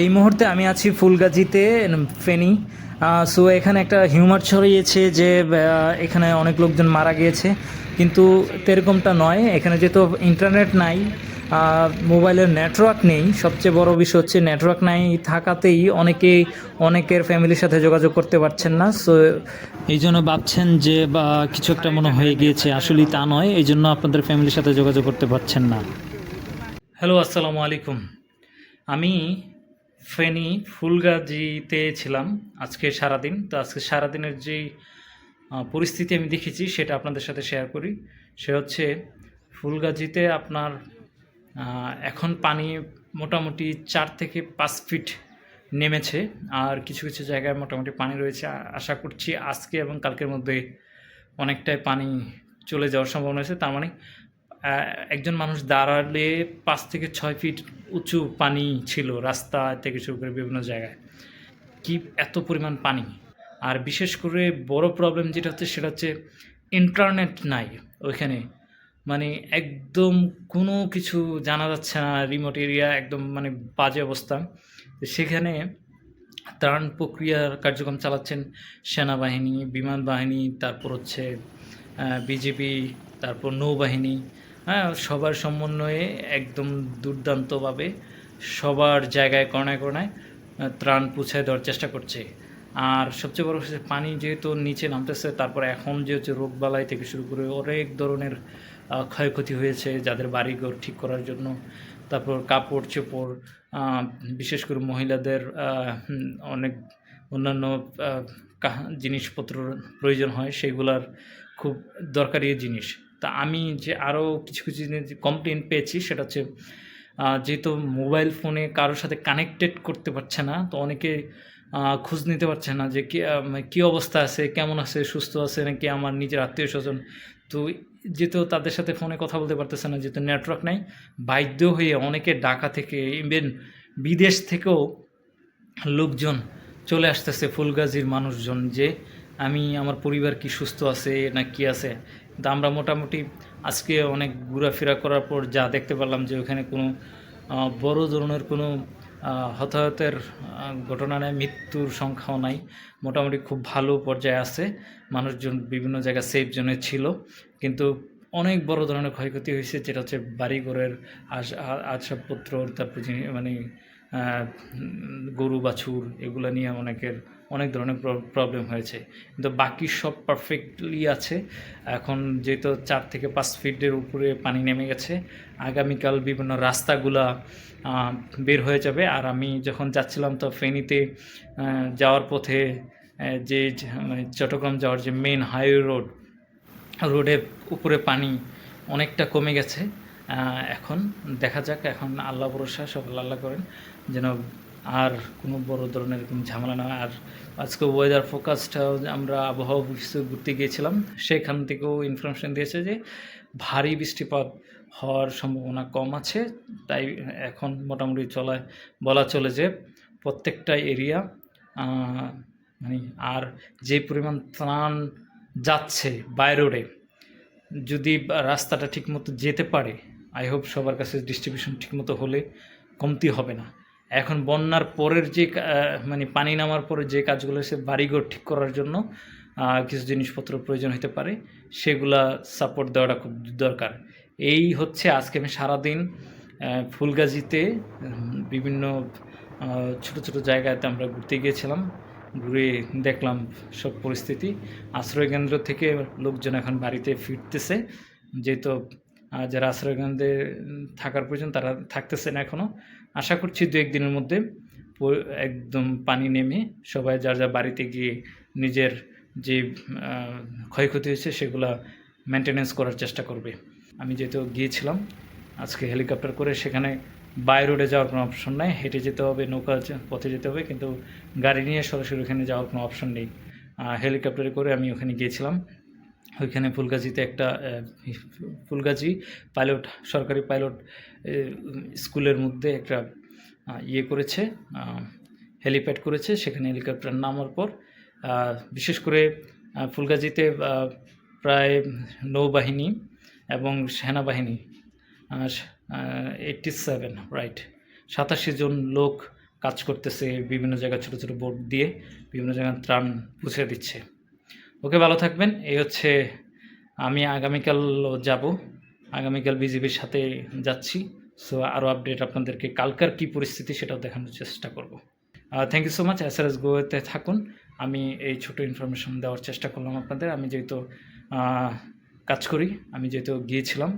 এই মুহূর্তে আমি আছি ফুলগাজীতে ফেনী। সো এখানে একটা হিউমার ছড়িয়েছে যে এখানে অনেক লোকজন মারা গিয়েছে। কিন্তু এরকমটা নয়, এখানে যেহেতু ইন্টারনেট নাই মোবাইলের নেটওয়ার্ক নেই, সবচেয়ে বড় বিষয় হচ্ছে নেটওয়ার্ক নাই থাকাতেই অনেকেই অনেকের ফ্যামিলির সাথে যোগাযোগ করতে পারছেন না। সো এই জন্য ভাবছেন যে, বা কিছু একটা মনে হয়ে গিয়েছে, আসলেই তা নয়, এই জন্য আপনাদের ফ্যামিলির সাথে যোগাযোগ করতে পারছেন না। হ্যালো, আসসালামু আলাইকুম। আমি ফেনী ফুলগাজিতে ছিলাম আজকে সারাদিন। তো আজকে সারাদিনের যে পরিস্থিতি আমি দেখেছি সেটা আপনাদের সাথে শেয়ার করি। সে হচ্ছে ফুলগাজিতে আপনার এখন পানি মোটামুটি চার থেকে পাঁচ ফিট নেমেছে আর কিছু কিছু জায়গায় মোটামুটি পানি রয়েছে। আশা করছি আজকে এবং কালকের মধ্যে অনেকটাই পানি চলে যাওয়ার সম্ভাবনা আছে। তার মানে একজন মানুষ দাঁড়ালে পাঁচ থেকে ছয় ফিট উঁচু পানি ছিল রাস্তা থেকে শুরু করে বিভিন্ন জায়গায়। কি এত পরিমাণ পানি? আর বিশেষ করে বড় প্রবলেম যেটা হচ্ছে সেটা হচ্ছে ইন্টারনেট নাই ওইখানে। মানে একদম কোনো কিছু জানা যাচ্ছে না রিমোট এরিয়া একদম মানে বাজে অবস্থা। সেখানে ত্রাণ প্রক্রিয়ার কার্যক্রম চালাচ্ছেন সেনাবাহিনী, বিমান বাহিনী, তারপর হচ্ছে বিজেপি তারপর নৌবাহিনী হ্যাঁ সবার সমন্বয়ে একদম দুর্দান্তভাবে সবার জায়গায় কোনায় কোনায় ত্রাণ পৌঁছায় দেওয়ার চেষ্টা করছে। আর সবচেয়ে বড় হচ্ছে পানি যেহেতু নিচে নামতেছে, তারপরে এখন যে হচ্ছে রোগবালাই থেকে শুরু করে অনেক ধরনের ক্ষয়ক্ষতি হয়েছে যাদের বাড়িঘর ঠিক করার জন্য। তারপর কাপড় চোপড় বিশেষ করে মহিলাদের অনেক অন্যান্য জিনিসপত্র প্রয়োজন হয়, সেগুলার খুব দরকারি জিনিস। তা আমি যে আরও কিছু কিছু জিনিস কমপ্লেন পেয়েছি, সেটা হচ্ছে যেহেতু মোবাইল ফোনে কারোর সাথে কানেক্টেড করতে পারছে না, তো অনেকে খোঁজ নিতে পারছে না যে কি মানে অবস্থা আছে, কেমন আছে, সুস্থ আছে নাকি আমার নিজের আত্মীয় স্বজন। তো যেহেতু তাদের সাথে ফোনে কথা বলতে পারতেছে না, যেহেতু নেটওয়ার্ক নাই, বাধ্য হয়ে অনেকে ঢাকা থেকে ইভেন বিদেশ থেকেও লোকজন চলে আসতেছে, ফুলগাজির মানুষজন যে, আমি, আমার পরিবার কি সুস্থ আছে, না কি আছে? কিন্তু আমরা মোটামুটি আজকে অনেক ঘোরাফেরা করার পর যা দেখতে পারলাম যে ওখানে কোনো বড় ধরনের কোনো হতাহতের ঘটনা নেই, মৃত্যুর সংখ্যাও নাই। মোটামুটি খুব ভালো পর্যায়ে আছে। মানুষজন বিভিন্ন জায়গায় সেফ জোনে ছিল। কিন্তু অনেক বড় ধরনের ক্ষয়ক্ষতি হয়েছে, যেটা হচ্ছে বাড়িঘরের আস আসবাবপত্র তারপর মানে গরু, বাছুর, এগুলো নিয়ে অনেকের অনেক ধরনের প্রবলেম হয়েছে। কিন্তু বাকি সব পারফেক্টলি আছে। এখন যেহেতু চার থেকে পাঁচ ফিটের উপরে পানি নেমে গেছে, আগামীকাল বিভিন্ন রাস্তাগুলা বের হয়ে যাবে। আর আমি যখন যাচ্ছিলাম তো ফেনীতে যাওয়ার পথে যে মানে চট্টগ্রাম যাওয়ার যে মেন হাইওয়ে রোড রোডের উপরে পানি অনেকটা কমে গেছে। এখন দেখা যাক, এখন আল্লাহ ভরসা সব আল্লাহ করেন। যেন আর কোনো বড় ধরনের কোনো ঝামেলা না আর আজকে ওয়েদার ফোকাসটাও আমরা আবহাওয়া অফিসে ঘুরতে গিয়েছিলাম, সেখান থেকেও ইনফরমেশন দিয়েছে যে ভারী বৃষ্টিপাত হওয়ার সম্ভাবনা কম আছে। তাই এখন মোটামুটি চলায় বলা চলে যে প্রত্যেকটা এরিয়া মানে আর যে পরিমাণ ত্রাণ যাচ্ছে বাই রোডে যদি রাস্তাটা ঠিকমতো যেতে পারে আই হোপ সবার কাছে ডিস্ট্রিবিউশন ঠিকমতো হলে কমতি হবে না। এখন বন্যার পরের যে মানে পানি নামার পরে যে কাজগুলো সে বাড়িঘর ঠিক করার জন্য কিছু জিনিসপত্র প্রয়োজন হতে পারে, সেগুলা সাপোর্ট দেওয়াটা খুব দরকার। এই হচ্ছে আজকে আমি সারাদিন ফুলগাজীতে বিভিন্ন ছোট ছোট জায়গাতে আমরা ঘুরতে গিয়েছিলাম, ঘুরে দেখলাম সব পরিস্থিতি। আশ্রয়কেন্দ্র থেকে লোকজন এখন বাড়িতে ফিরতেছে, যেহেতু যারা আশ্রয়কেন্দ্রে থাকার প্রয়োজন, তারা থাকতেছে না এখনও আশা করছি দু একদিনের মধ্যে একদম পানি নেমে সবাই যার যার বাড়িতে গিয়ে নিজের যে ক্ষয়ক্ষতি হয়েছে সেগুলা মেনটেনেন্স করার চেষ্টা করবে। আমি যেহেতু গিয়েছিলাম, আজকে হেলিকপ্টার করে সেখানে বাই রোডে যাওয়ার কোনো অপশন নাই। হেঁটে যেতে হবে, নৌকা পথে যেতে হবে, কিন্তু গাড়ি নিয়ে সরাসরি ওখানে যাওয়ার কোনো অপশন নেই। হেলিকপ্টারে করে আমি ওখানে গিয়েছিলাম। ওইখানে ফুলগাজীতে একটা ফুলগাজী পাইলট, সরকারি পাইলট স্কুলের মধ্যে একটা ইয়ে করেছে হেলিপ্যাড করেছে, সেখানে হেলিকপ্টার নামার পর বিশেষ করে ফুলগাজীতে প্রায় নৌবাহিনী এবং সেনাবাহিনী এইটটি সেভেন রাইট সাতাশি জন লোক কাজ করতেছে বিভিন্ন জায়গায় ছোটো ছোটো বোট দিয়ে, বিভিন্ন জায়গায় ত্রাণ পৌঁছে দিচ্ছে। ওকে ভালো থাকবেন। এই হচ্ছে আমি আগামীকাল যাব। আগামীকাল বিজেপির সাথে যাচ্ছি। সো আরও আপডেট আপনাদেরকে কালকার কী পরিস্থিতি সেটাও দেখানোর চেষ্টা করব। Thank you so much S R S গোয়েতে থাকুন। আমি এই ছোট ইনফরমেশন দেওয়ার চেষ্টা করলাম আপনাদের। আমি যেহেতু কাজ করি, আমি যেহেতু গিয়েছিলাম।